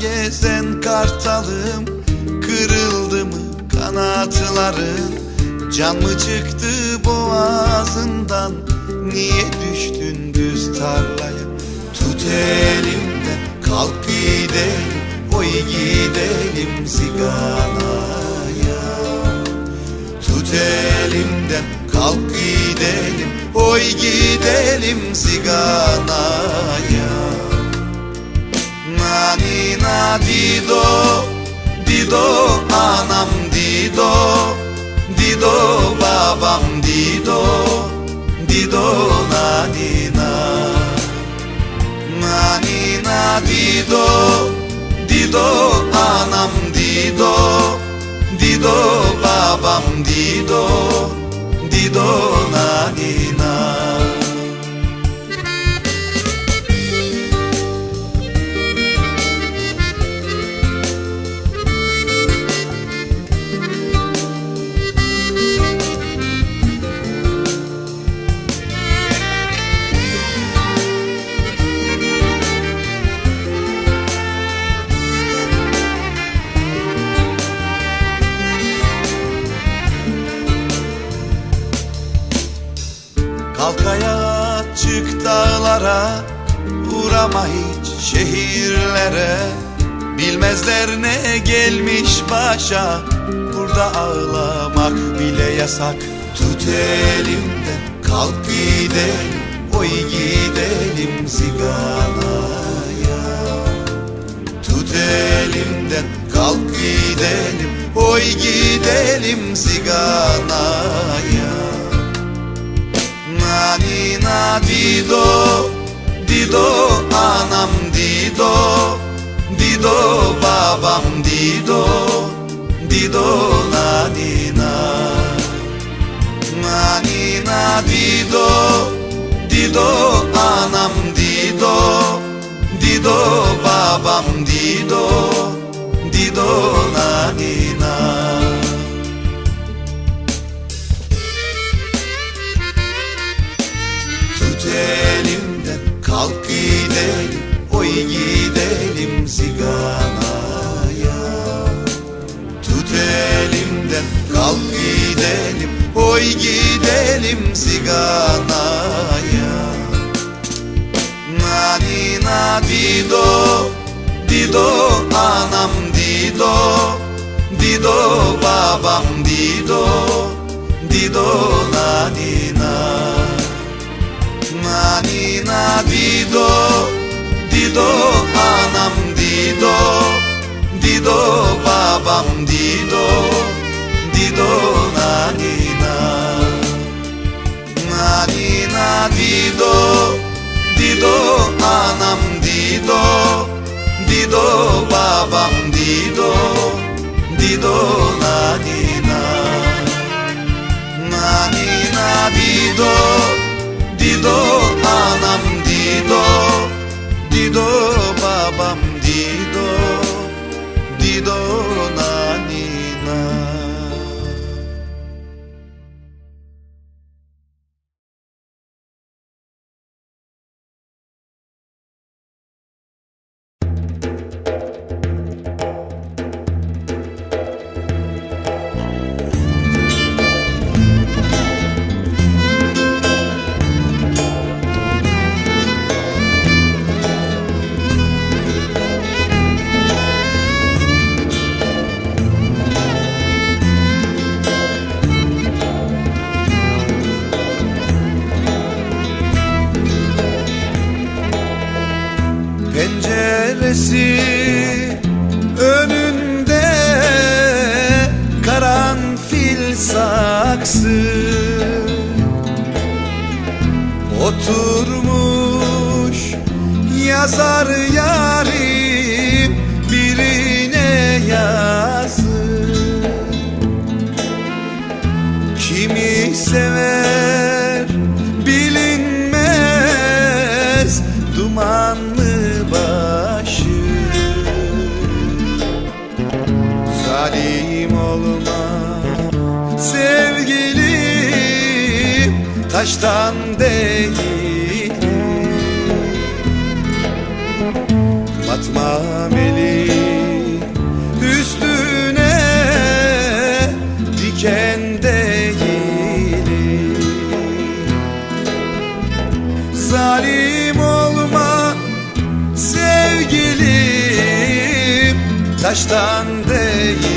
Gezen kartalım kanatların Can mı çıktı boğazından. Niye düştün düz tarlaya? Tut elimden kalk gidelim Oy gidelim ziganaya. Tut elimden kalk gidelim Oy gidelim ziganaya. Nani na dido Dido dido Dido babam dido Dido nani na Nani na dido Dido anam dido Dido babam dido Dido nani na dağlara Uğrama hiç şehirlere. Bilmezler ne gelmiş başa Burada ağlamak bile yasak. Tut elimden kalk gidelim Oy gidelim ziganaya. Tut elimden kalk gidelim Oy gidelim ziganaya Nani na dido Dido anam dido Dido babam dido Dido nani na Nani na dido Dido anam dido Dido babam dido Dido nani gidelim Oy gidelim ziganaya Tut elimden kalk gidelim Oy gidelim ziganaya Nani na dido Dido anam dido Dido babam dido Dido nani na Nani na dido Dido anam dido Dido babam dido Dido nani na. Nani na dido Dido anam dido Dido babam dido Dido nani na. Nani na dido Dido Dido babam dido Dido nani Penceresi önünde karanfil saksı. Oturmuş yazar yarim taştan değil. Batma meli üstüne diken değil. Zalim olma sevgilim taştan değil